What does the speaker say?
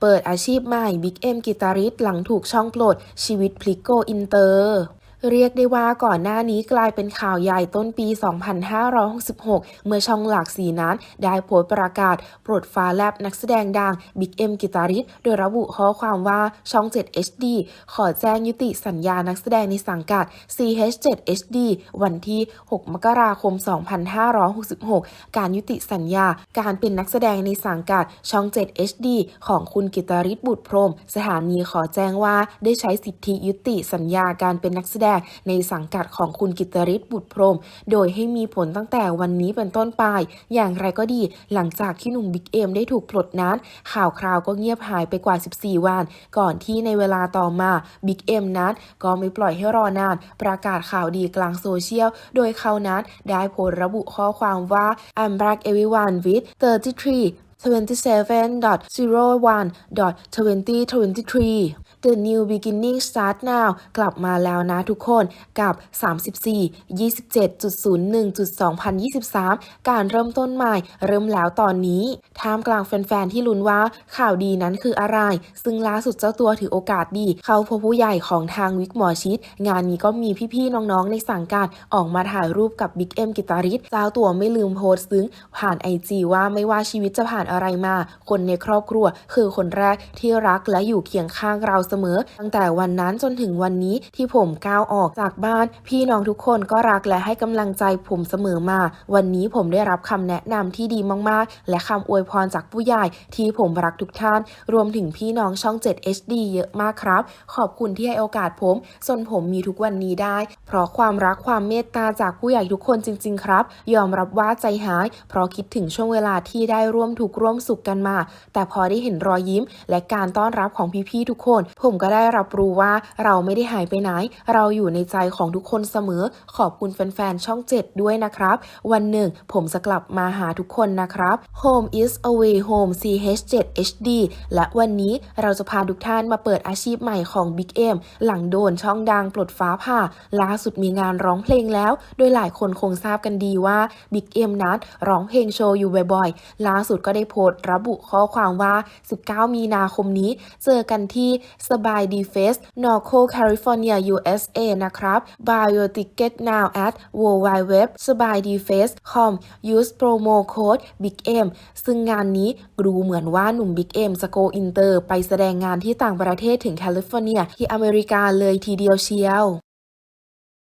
เปิดอาชีพใหม่บิ๊กเอ็มกีตาริสหลังถูกช่องปลดชีวิตพลิกโกอินเตอร์ เรียกได้ว่าก่อนหน้านี้กลายเป็นข่าวใหญ่ต้นปี 2566 เมื่อช่องหลากสีนั้น ได้โพสต์ประกาศปลดฟ้าแลบนักแสดงดังบิ๊กเอ็มกีตาริสโดยระบุข้อความว่าช่อง 7 HD ขอแจ้งยุติสัญญานักแสดงในสังกัด CH7 HD วันที่ 6 มกราคม 2566 การยุติสัญญา การเป็นนักแสดงในสังกัดช่อง 7 HD ของคุณกิตาริศบุตรพรม สถานีขอแจ้งว่าได้ใช้สิทธิยุติสัญญาการเป็นนักแสดงในสังกัดของคุณกิตริศบุตรพรม โดยให้มีผลตั้งแต่วันนี้เป็นต้นไป อย่างไรก็ดีหลังจากที่หนุ่มบิ๊กเอ็มได้ถูกปลดนั้น ข่าวคราวก็เงียบหายไปกว่า 14 วัน ก่อนที่ในเวลาต่อมาบิ๊กเอ็มนั้นก็ไม่ปล่อยให้รอนาน ประกาศข่าวดีกลางโซเชียล โดยเขานั้นได้โพสต์ระบุข้อความว่า I'm back everyone with 33 27.01.2023 The new beginning start now กลับมาแล้วนะทุกคนกับ 34 27.01.2023การเริ่มต้นใหม่เริ่มแล้วตอนนี้ท่ามกลางแฟนๆ ที่ลุ้นว่าข่าวดีนั้นคืออะไร ซึ่งล่าสุดเจ้าตัวถือโอกาสดี เข้าพบผู้ใหญ่ของทางวิกหมอชิด งานนี้ก็มีพี่ๆ น้องๆ ในสังกัดออกมาถ่ายรูปกับบิ๊กเอ็มกิตาริสเจ้าตัวไม่ลืมโพสต์ซึ้ง ผ่านไอจีว่าไม่ว่าชีวิตจะผ่านอะไรมา คนในครอบครัว คือคนแรกที่รักและอยู่เคียงข้างเราเสมอ ตั้งแต่วันนั้นจนถึงวันนี้ที่ผมก้าวออกจากบ้าน พี่น้องทุกคนก็รักและให้กำลังใจผมเสมอมา วันนี้ผมได้รับคำแนะนำที่ดีมากๆ และคำอวยพรจากผู้ใหญ่ที่ผมรักทุกท่าน รวมถึงพี่น้องช่อง 7 HD เยอะมากครับ ขอบคุณที่ให้โอกาสผมจนผมมีทุกวันนี้ได้ เพราะความรักความเมตตาจากผู้ใหญ่ทุกคนจริง ๆ ครับ ยอมรับว่าใจหาย เพราะคิดถึงช่วงเวลาที่ได้ร่วมทุกร่วมสุขกันมา แต่พอได้เห็นรอยยิ้ม และการต้อนรับของพี่ๆทุกคนผมก็ได้รับรู้ว่าเราไม่ได้หายไปไหน เราอยู่ในใจของทุกคนเสมอ ขอบคุณแฟนๆ ช่อง 7 ด้วยนะครับ วันหนึ่งผมจะกลับมาหาทุกคนนะครับ Home is away home CH7 HD และวันนี้เราจะพาทุกท่านมาเปิดอาชีพใหม่ของ Big M หลังโดนช่องดังปลดฟ้าผ่า ล่าสุดมีงานร้องเพลงแล้ว โดยหลายคนคงทราบกันดีว่า Big M นั้นร้องเพลงโชว์อยู่บ่อยๆ ล่าสุดก็ได้โพสต์ระบุข้อความว่า 19 มีนาคมนี้ เจอกันที่สบายดีเฟส Norco California USA นะครับ Buy your ticket now at w w w s b a i d f a c e com use promo code Big M ซึ่งงานนี้ดูเหมือนว่าหนุ่ม Big M จะโกอินเตอร์ ไปแสดงงานที่ต่างประเทศถึงแคลิฟอร์เนียที่อเมริกาเลยทีเดียวเชียว